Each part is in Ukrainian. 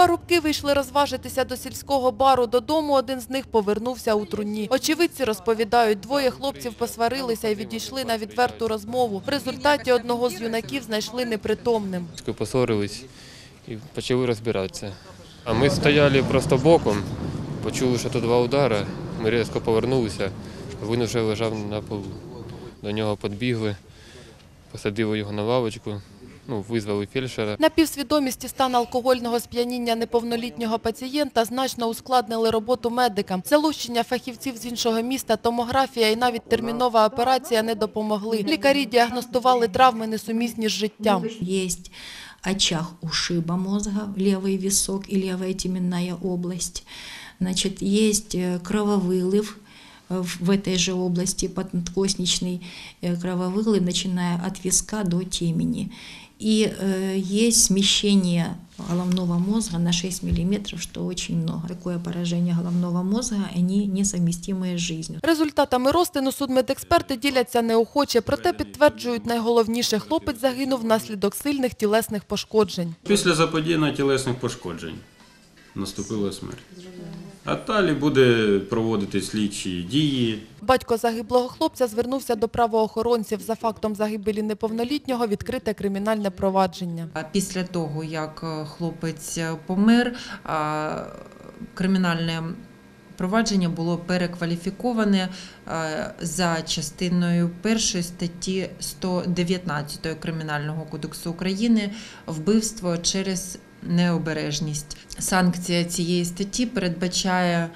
Парубки вийшли розважитися до сільського бару. Додому один з них повернувся у труні. Очевидці розповідають, двоє хлопців посварилися і відійшли на відверту розмову. В результаті одного з юнаків знайшли непритомним. Посорились і почали розбиратися. А ми стояли просто боком, почули, що тут два удари. Ми різко повернулися, він вже лежав на полу. До нього підбігли, посадили його на лавочку, ну, визвали фельдшера. Напівсвідомість і стан алкогольного сп'яніння неповнолітнього пацієнта значно ускладнили роботу медикам. Залучення фахівців з іншого міста, томографія і навіть термінова операція не допомогли. Лікарі діагностували травми несумісні з життям. Есть очаг ушиба мозга, левый висок и левая теменная область. Значит, есть э, крововылив э, в в этой же области, подкосничный э, крововылив, начиная от виска до темени. И э, есть смещение головного мозга на 6 мм, что очень много. Такое поражение головного мозга, они несовместимые с жизнью. Результатами розтину судмедексперти діляться неохоче, проте підтверджують найголовніше – хлопець загинув внаслідок сильних тілесних пошкоджень. Після заподіяння тілесних пошкоджень наступила смерть. А далі буде проводити слідчі дії. Батько загиблого хлопця звернувся до правоохоронців. За фактом загибелі неповнолітнього відкрите кримінальне провадження. Після того, як е, хлопець е, помер, кримінальне провадження було перекваліфіковане е, за частиною першої статті 119 Кримінального кодексу України вбивство через необережність. Санкція цієї статті передбачає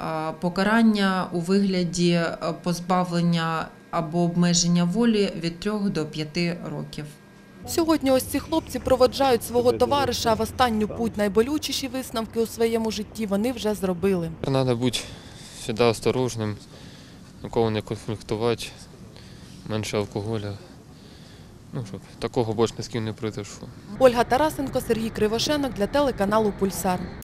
е, покарання у вигляді е, позбавлення або обмеження волі від 3 до 5 років. Сьогодні ось ці хлопці проводжають свого товариша в останню путь. Найболючіші висновки у своєму житті вони вже зробили. Треба бути завжди осторожним, ніколи не конфліктувати, менше алкоголю. Ну, щоб такого більше не з ким не произошло. Ольга Тарасенко, Сергій Кривошенок для телеканалу «Пульсар».